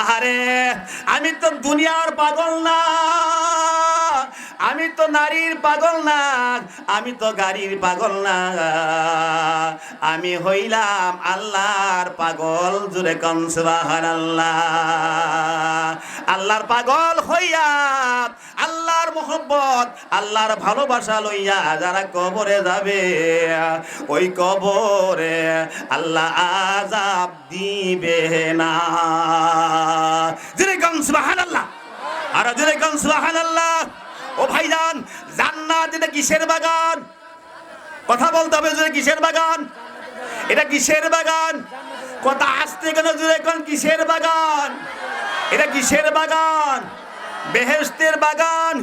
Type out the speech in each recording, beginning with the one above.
আহারে আমি তো দুনিয়ার পাগল না। আমি তো নারীর পাগল না, আমি তো গাড়ির পাগল না। আমি হইলাম আল্লাহর পাগল জুড়ে কনসবাহার আল্লাহ আল্লাহর পাগল হইয়া, আল্লাহর মোহব্বত, আল্লাহর ভালোবাসা লইয়া যারা কবরে যাবে, ওই কবরে আল্লাহ আজাব দিবে না। জুড়ে কনসবাহার আল্লাহ আর জুড়ে কনসবাহার আল্লাহ ও ভাইজান, জান্নাত এটা কিসের বাগান? কথা বলতে হবে যে কিসের বাগান? এটা কিসের বাগান? কথা আসতে কেন জুড়ে কোন কিসের বাগান? এটা কিসের বাগান? বেহেস্তের বাগান।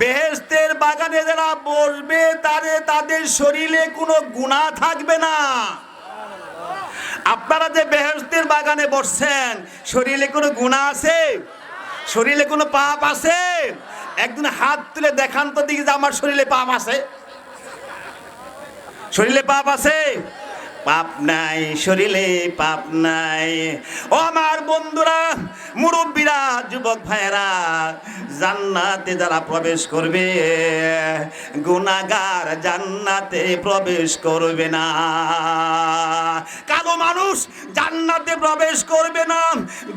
বেহেস্তের বাগানে যারা বসবে তাদের তাদের শরীরে কোনো গুণা থাকবে না। আপনারা যে বেহেস্তের বাগানে বসছেন, শরীরে কোনো গুণা আছে? শরীরে কোনো পাপ আছে? একদিন হাত তুলে দেখান তো দেখি যে আমার শরীরে পাপ আছে। শরীরে পাপ আছে? পাপ নাই, শরীরে পাপ নাই। ও আমার বন্ধুরা, মুরব্বীরা, যুবক ভাইয়েরা, জান্নাতে যারা প্রবেশ করবে গুনাগার জান্নাতে প্রবেশ করবে না। কালো মানুষ জান্নাতে প্রবেশ করবে না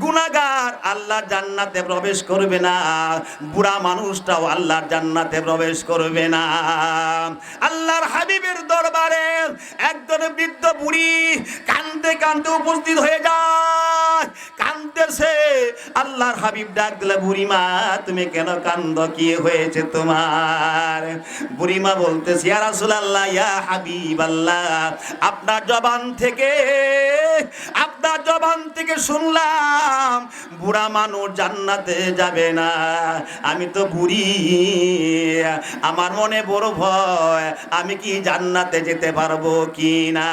গুনাগার আল্লাহ জান্নাতে প্রবেশ করবে না, বুড়া মানুষটাও আল্লাহর জান্নাতে প্রবেশ করবে না। আল্লাহর হাবিবের দরবারে একজন বৃদ্ধ বুড়ি কান্দতে কান্দতে উপস্থিত হয়ে যায়। কান্দতেছে আল্লাহর হাবিব ডাক দিলে, বুড়িমা, তুমি কেন কান্দ? কি হয়েছে তোমার? বুড়িমা বলতেছি, ইয়া রাসূলুল্লাহ, ইয়া হাবিব আল্লাহ আপনার জবান থেকে, আপনার জবান থেকে শুনলাম, বুড়া মানুষ জান্নাতে যাবে না। আমি তো বুড়ি, আমার মনে বড় ভয়, আমি কি জান্নাতে যেতে পারব কি না?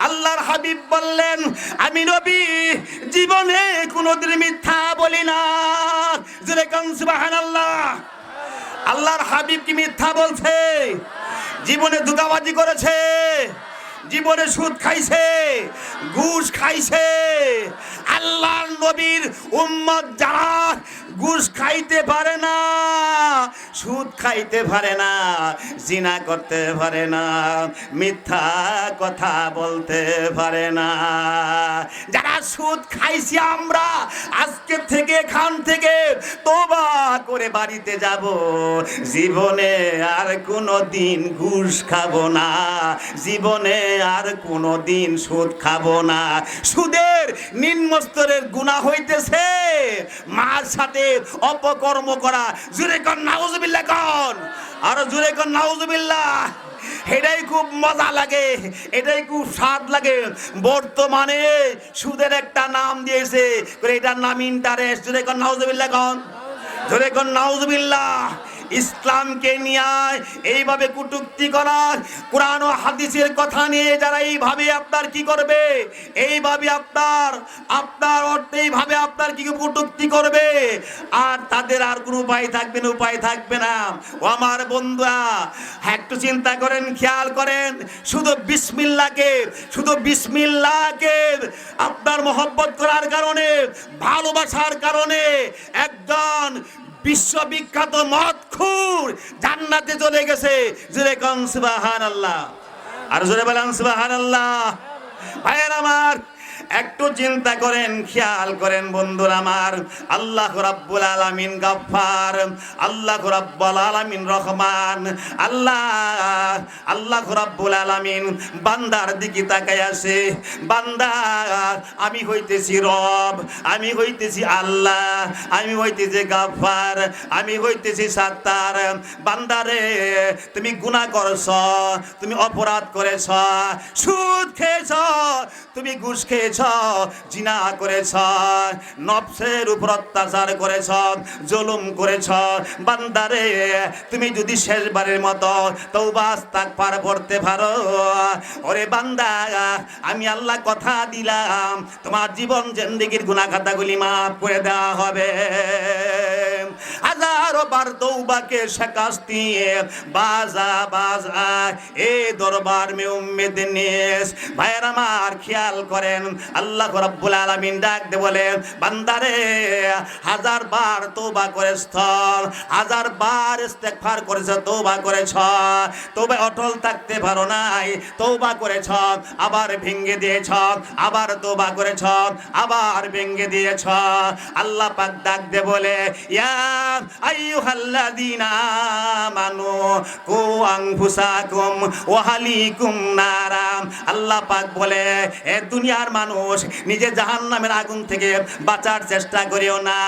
আল্লাহর হাবিব বললেন, আমি নবী, জীবনে কোনোদিন মিথ্যা বলি না। যেরকম সুবহানাল্লাহ। আল্লাহর হাবিব কি মিথ্যা বলছে? জীবনে দুগাবাজি করেছে? জীবনে সুদ খাইছে, ঘুষ খাইছে। আল্লাহর নবীর উম্মত যারা ঘুষ খাইতে পারে না, সুদ খাইতে পারে না, জিনা করতে পারে না, মিথ্যা কথা বলতে পারে না। যারা সুদ খাইছি আমরা, আজকে থেকে, খান থেকে তোবা করে বাড়িতে যাব। জীবনে আর কোনো দিন ঘুষ খাব না, জীবনে আর কোনো দিন সুদ খাব না। সুদের নিম্ন স্তরের গুণা হইতেছে। মার সাথে অপকর্ম করা। জুড়ে কন, নাউজুবিল্লাহ কন। আর জুড়ে কন, নাউজুবিল্লাহ। এটাই খুব মজা লাগে। এটাই খুব স্বাদ লাগে। বর্তমানে সুদের একটা নাম দিয়েছে। এটার নাম ইন্টারেস্ট। জুড়ে কন, নাউজুবিল্লাহ কন। জোরে কন, নাউজুবিল্লাহ। ইসলামকে নিয়ে এইভাবে কুটুক্তি করার কোরআন ও হাদিসের কথা নিয়ে যারা এইভাবে আপনার কি করবে? এইভাবে আপনার আপনার অর্থে এইভাবে আপনার কি কুটুক্তি করবে? আর তাদের আর কোনো উপায় থাকবে না, উপায় থাকবে না। ও আমার বন্ধুরা, একটু চিন্তা করেন, খেয়াল করেন, শুধু বিসমিল্লাকে শুধু বিসমিল্লাকে আপনার মহব্বত করার কারণে, ভালোবাসার কারণে একজন বিশ্ববিখ্যাত মদ খুর জান্নাতে চলে গেছে। জোরে কন সুবাহান আল্লাহ আর জোরে বলেন সুবাহান আল্লাহ ভাইয়ের আমার একটু চিন্তা করেন, খেয়াল করেন বন্ধুরা আমার। আল্লাহ রাব্বুল আলামিন গাফফার, আল্লাহ রাব্বুল আলামিন রহমান। আল্লাহ আল্লাহ রাব্বুল আলামিন বান্দার দিকে তাকায় আছে। বান্দা, আমি হইতেছি রব, আমি হইতেছি আল্লাহ, আমি হইতেছি গাফফার, আমি হইতেছি সাত্তার। বান্দারে তুমি গুনাহ করছ, তুমি অপরাধ করেছ, সুদ খেয়েছ, তুমি ঘুষ খেয়েছ জিনা করেছ, নফসের উপর অত্যাচার করেছ, জুলুম করেছ। বান্দারে, তুমি যদি শেষবারের মতো তৌবা পার করতে পারো। ওরে বান্দা, আমি আল্লাহ কথা দিলাম, তোমার জীবন জিন্দিগির গুনাহ খাতাগুলি মাফ করে দেওয়া হবে। হাজারো বার তৌবাকে শাকাস্তি বাজা বাজা, এ দরবার মে উম্মেদ নেস ভাইয়ের আমার খেয়াল করেন আল্লাহ রাব্বুল আলামিন ডাক দে বলেন, বান্দারে, হাজার বার তৌবা স্থল হাজার বার ইস্তেগফার করেছ তৌবা করেছ, তবে অটল থাকতে পারো নাই তৌবা করেছ, আবার ভেঙ্গে দিয়েছ, আবার তৌবা করেছ, আবার ভেঙ্গে দিয়েছ। আল্লাহ পাক ডাক দে বলে, ইয়া আইয়ুহাল্লাযীনা আমানু, কু আনফুসাকুম ওয়া আহলিকুম নারা। আল্লাহ পাক বলে, এ দুনিয়ার মানুষ নিজে জাহান্নামের আগুন থেকে বাঁচার চেষ্টা করিও না।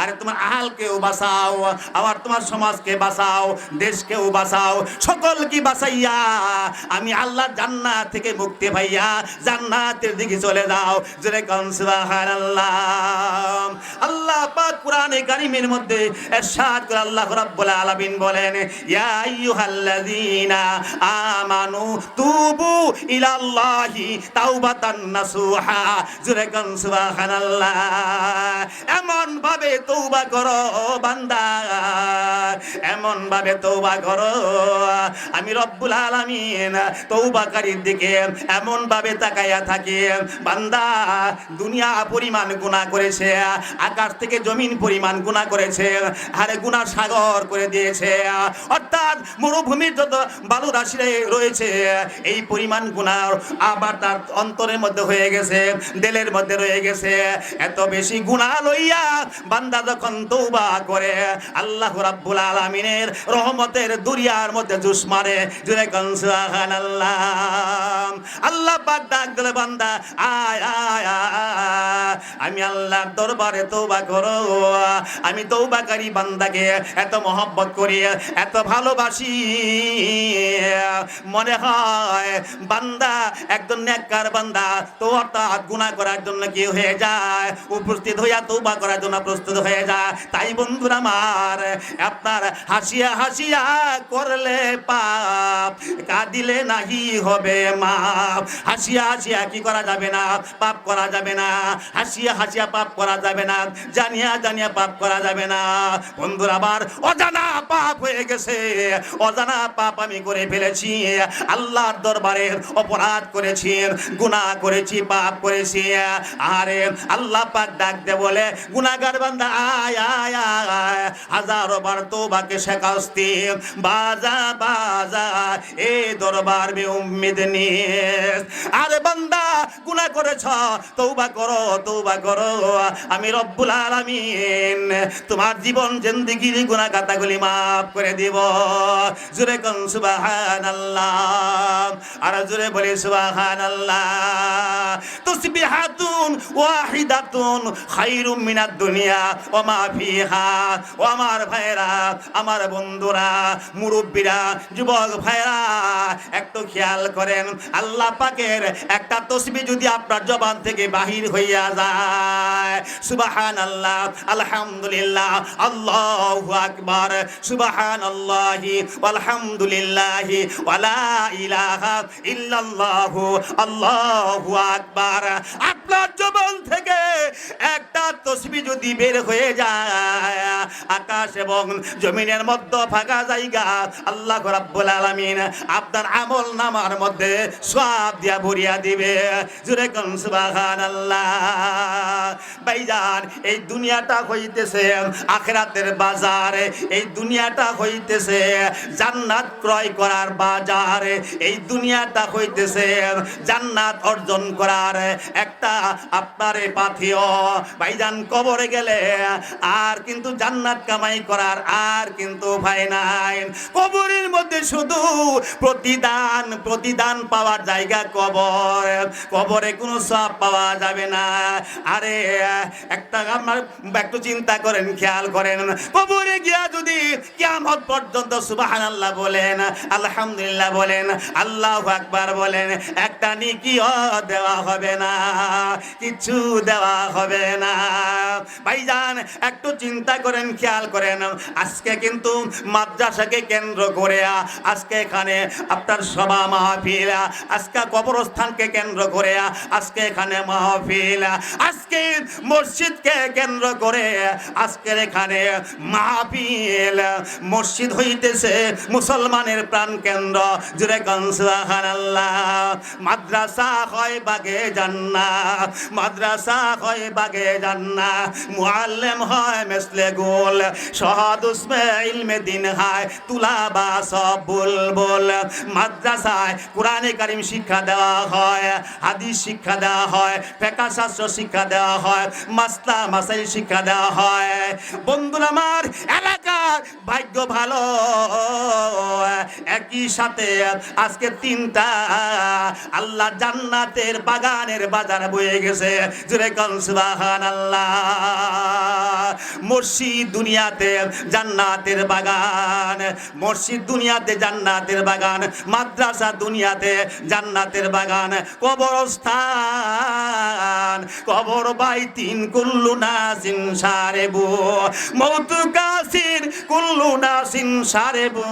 আরে তোমার আহালকেও বাঁচাও, আবার তোমার সমাজকে বাঁচাও, দেশকেও বাঁচাও সকল কি বাঁচাইয়া আমি আল্লাহ জান্নাত থেকে মুক্তি পাইয়া জান্নাতের দিকে চলে যাও। জোরে কন, সুবহানাল্লাহ। আল্লাহ পাক কোরআনে কারিমের মধ্যে এরশাদ করে আল্লাহ রাব্বুল আলামিন বলেন, ইয়া আইয়ুহাল্লাযীনা আমানু তুবু ইলাল্লাহি তাওবাতান নাসুহা জোরে কন এমন ভাবে তৌবা করো, বান্দা। এমন ভাবে তৌবা করো। আমি রব্বুল আলামিন তৌবাকারীর দিকে এমন ভাবে তাকাইয়া থাকি। বান্দা, দুনিয়া পরিমাণ গুনাহ করেছে, আকাশ থেকে জমিন পরিমাণ গুনাহ করেছে আরে গুনাহ সাগর করে দিয়েছে। অর্থাৎ মরুভূমির যত বালু রাশি রয়েছে, এই পরিমাণ গুনাহ আবার তার অন্তরের মধ্যে হয়ে গেছে। দিলের মধ্যে রয়ে গেছে। এত বেশি গুণা লইয়া বান্দা যখন তৌবা করে, আল্লাহ রাব্বুল আলামিনের রহমতের দুরিয়ার মধ্যে জুস মারে জুরে কোন, সুবহানাল্লাহ। আল্লাহ পাক ডাক দিলে বান্দা, আয় আয় আয়। আমি আল্লাহর দরবারে তৌবা করো। আমি তৌবাকারী বান্দাকে এত মহব্বত করি, এত ভালোবাসি। মনে হয় বান্দা একজন নেককার বান্দা, তো অর্থাৎ গুনাহ করার জন্য কি হয়ে যায়? উপস্থিত হইয়া তৌবা করার জন্য প্রস্তুত হয়ে যায়। তাই বন্ধুরা আমার, আপনার হাসিয়া হাসিয়া করলে পাপ, কাঁদিলে নাহি হবে মাপ। হাসিয়া হাসিয়া কি করা যাবে না? পাপ করা যাবে না। হাসিয়া হাসিয়া পাপ করা যাবে না, জানিয়া জানিয়া পাপ করা যাবে না। বন্ধুরা, আবার অজানা পাপ হয়ে গেছে। অজানা পাপ আমি করে ফেলেছি। আল্লাহর দরবারে অপরাধ করেছি, গুনাহ করেছি, পাপ করেছি। আরে, আল্লাহ পাক ডাক দে বলে, গুনাহগার বান্দা, আয় আয় আয়। হাজারো বার তোবাকে শেখাস্তি বাজা বাজা, এ দরবার মে উম্মিদ নিস আরে বান্দা গুনাহ করেছ তৌবা করো তৌবা করো। আমি রব্বুল আলামিন তোমার জীবন, জিন্দেগির গুনাহ কথাগুলি মাফ করে দিব। জুরে কোন সুবহানাল্লাহ, আর জুরে বলি সুবহানাল্লাহ। তুসবিহাতুন ওয়াহিদাতুন খায়রুম মিনাদ দুনিয়া, ওয়া মা ফিহা, ও আমার ভাইরা আমার বন্ধুরা, মুরব্বীরা, যুবক ভাইরা একটু খেয়াল করেন, আল্লাহ পাকের একটা তসবি যদি আপনার জবান থেকে বাহির হইয়া যায় সুবাহান আল্লাহ আলহামদুলিল্লাহ, আল্লাহু আকবার সুবাহান আল্লাহি আলহামদুলিল্লাহি ওয়ালা ইলাহা ইল্লাল্লাহু, আল্লাহু আকবার। আপনার জবান থেকে একটা তসবি যদি বের হয়ে যায়, আকাশ এবং জমিনের মধ্যে ফাঁকা জায়গা, আল্লাহ রাব্বুল আলামিন আপনার আমল নামার মধ্যে সব দিয়া ভরিয়া দিবে। কোন, সুবহানাল্লাহ। ভাইজান, এই দুনিয়াটা হইতেছে আখিরাতের বাজার। এই দুনিয়াটা হইতেছে জান্নাত ক্রয় করার বাজার। এই দুনিয়াটা হইতেছে জান্নাত অর্জন করার। একটা আপনার পাথিও, ভাইজান, কবরে গেলে আর কিন্তু জান্নাত কামাই করার আর কিন্তু ভাই নাই। কবরের মধ্যে শুধু প্রতিদান প্রতিদান পাওয়ার জায়গা কবর। কবরে কোনো সব পাওয়া যাবে না। আরে, একটা আমার একটু চিন্তা করেন, খেয়াল করেন। কবরে গিয়া যদি কিয়ামত পর্যন্ত সুবহানাল্লাহ বলেন, আলহামদুলিল্লাহ বলেন, আল্লাহু আকবার বলেন, একটা নিকিও দেওয়া হবে না কিছু দেওয়া হবে না। ভাইজান, একটু চিন্তা করেন, খেয়াল করেন। আজকে কিন্তু মাদ্রাসাকে কেন্দ্র করে, আজকে এখানে আপনার সভা মাহফিল, আজকে কবরস্থানকে কেন্দ্র করে আজকে এখানে মাহফিল, আজকে মসজিদকে কেন্দ্র করে আজকের এখানে মাহফিল। মসজিদ হইতেছে মুসলমানের প্রাণ কেন্দ্র। জুড়ে আল্লাহ মাদ্রাসা হয় বাগে জান্না মাদ্রাসা হয় বাগে জান্না মুআল্লিম হয় মেসলে গোল। শহাদ উসমে ইলমে দিন হয় তুলা বা সব বুলবুল। মাদ্রাসায় কোরআনে কারিম শিক্ষা দেওয়া হয়। হাদিস শিক্ষা দেওয়া হয় ফেকা শাস্ত্র শিক্ষা দেওয়া হয় মাস্তা মাসাইল শিক্ষা দেওয়া হয়। বন্ধুরা আমার এলাকার ভাগ্য ভালো। একই সাথে আজকে তিনটা, আল্লাহ জান্নাতের বাগানের বাজার বয়ে গেছে। জুড়ে কনসবাহান আল্লাহ মসজিদ দুনিয়াতে জান্নাতের বাগান, মসজিদ দুনিয়াতে জান্নাতের বাগান, মাদ্রাসা দুনিয়াতে জান্নাতের বাগান, কবরস্থান, কবর বাই তিন কুল্লু নাসিন সারেবু। মৌত কাসির কুল্লু নাসিন সারেবু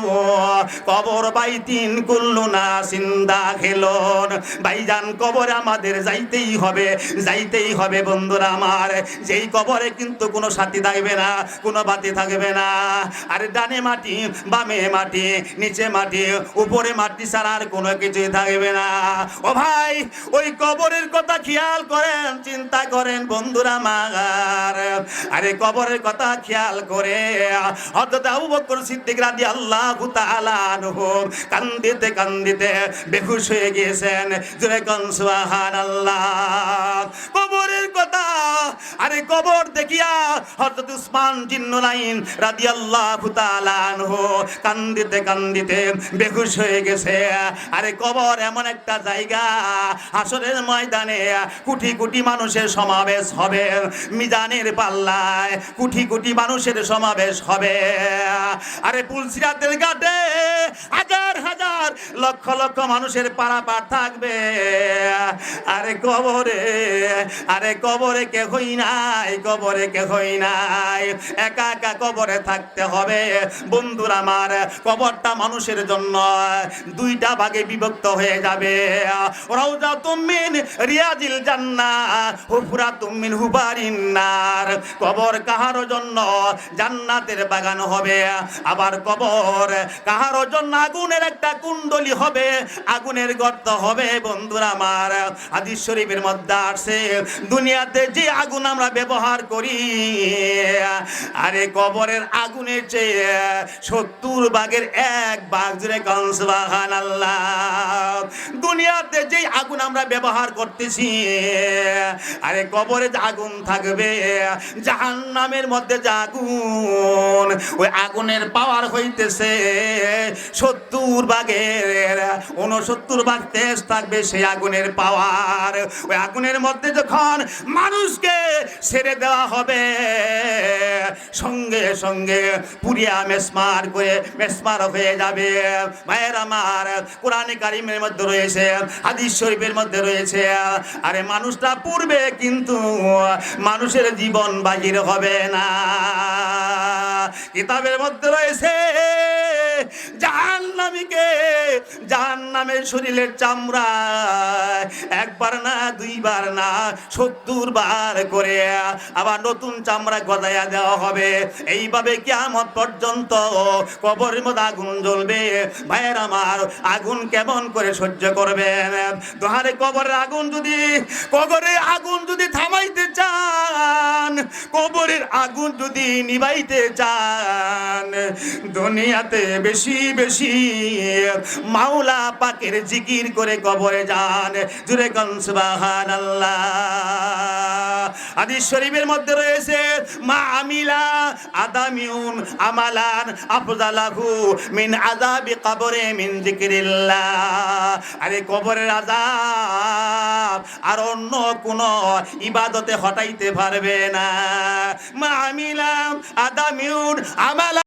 কবর বাই তিন কুল্লু নাসিন দাখিলন। ভাইজান, কবরে আমাদের যাইতেই হবে যাইতেই হবে বন্ধুরা আমার। যেই কবরে কিন্তু কোনো সাথী থাকবে না, কোনো বাতি থাকবে না। আরে ডানে মাটি, বামে মাটি, নিচে মাটি, উপরে মাটি ছাড়া আর কোনো কিছুই থাকবে না। ও ভাই, ওই কবরের কথা খেয়াল করেন, চিন্তা করেন বন্ধুরা মাগার আরে কবরের কথা খেয়াল করে আবু বকর সিদ্দিক কান্দিতে কান্দিতে বেহুশ হয়ে গিয়েছেন। কবরের কথা, আরে কবর দেখিয়া উসমান কান্দিতে কান্দিতে বেহুশ হয়ে গেছে। আরে কবর এমন একটা জায়গা, হাসরের ময়দানে কোটি কোটি মানুষের সমাবেশ হবে। মিজানের পাল্লায় কোটি কোটি মানুষের সমাবেশ হবে। আরে পুলসিরাতের ঘাটে হাজার হাজার, লক্ষ লক্ষ মানুষের পারাপার থাকবে। আরে কবরে আরে কবরে কে হই নাই, কবরে কে হই নাই। একা একা কবরে থাকতে হবে। বন্ধুরা আমার, কবরটা মানুষের জন্য দুইটা ভাগে বিভক্ত হয়ে যাবে। রওজা তুমিন রিয়াজিল জান্না, হুফরা তুমিন হুবারিন নার। কবর কাহারো জন্য জান্নাতের বাগান হবে। আবার কবর কাহারো জন্য আগুনের একটা কুণ্ডলি হবে। আগুনের গর্ত হবে বন্ধুরা আমার। হাদিস শরীফের মধ্যে আসে দুনিয়াতে যে আগুন আমরা ব্যবহার করি, আরে কবরের আগুনের চেয়ে সত্তর ভাগের এক ভাগ জুড়ে কনসবাহান আল্লাহ দুনিয়াতে যে আগুন আমরা ব্যবহার করতেছি, আরে কবরে আগুন থাকবে জাহান নামের মধ্যে যে আগুন ওই আগুনের পাওয়ার হইতেছে। সত্তর ভাগের উনসত্তর ভাগ তেজ থাকবে সেই আগুনের পাওয়ার। ওই আগুনের মধ্যে যখন মানুষকে ছেড়ে দেওয়া হবে, সঙ্গে সঙ্গে পুরিয়া মেসমার করে মেসমার হয়ে যাবে। মায়ের আমার, কোরআনে কারিমের মধ্যে রয়েছে, হাদিস শরীফের মধ্যে রয়েছে। আরে মানুষটা পূর্বে কিন্তু মানুষের জীবন বাহির হবে না। কিতাবের মধ্যে রয়েছে, জাহান্নামীকে জাহান্নামের শরীরের চামড়া একবার না, দুইবার না, সত্তর বার করে আবার নতুন চামড়া গজাইয়া দেওয়া হবে। এইভাবে কিয়ামত পর্যন্ত কবরের মধ্যে আগুন জ্বলবে। ভাইয়ের আমার, আগুন কেমন করে সহ্য করবেন? দোহারে কবরের আগুন যদি, কবরের আগুন যদি থামাইতে চান, কবরের আগুন যদি নিবাইতে চান দুনিয়াতে বেশি বেশি মাওলা পাকের জিকির করে কবরে যান। জুরে কনসবাহান আল্লাহ হাদিস শরীফের মধ্যে রয়েছে, মা আমিলা আদামিউন আমালান আফজালাহু মিন আযাবি কবরে মিন যিকরিল্লাহ। আরে কবরের আযাব আর অন্য কোন ইবাদতে হটাইতে পারবে না। মা আমিলা আদামিউন আমালা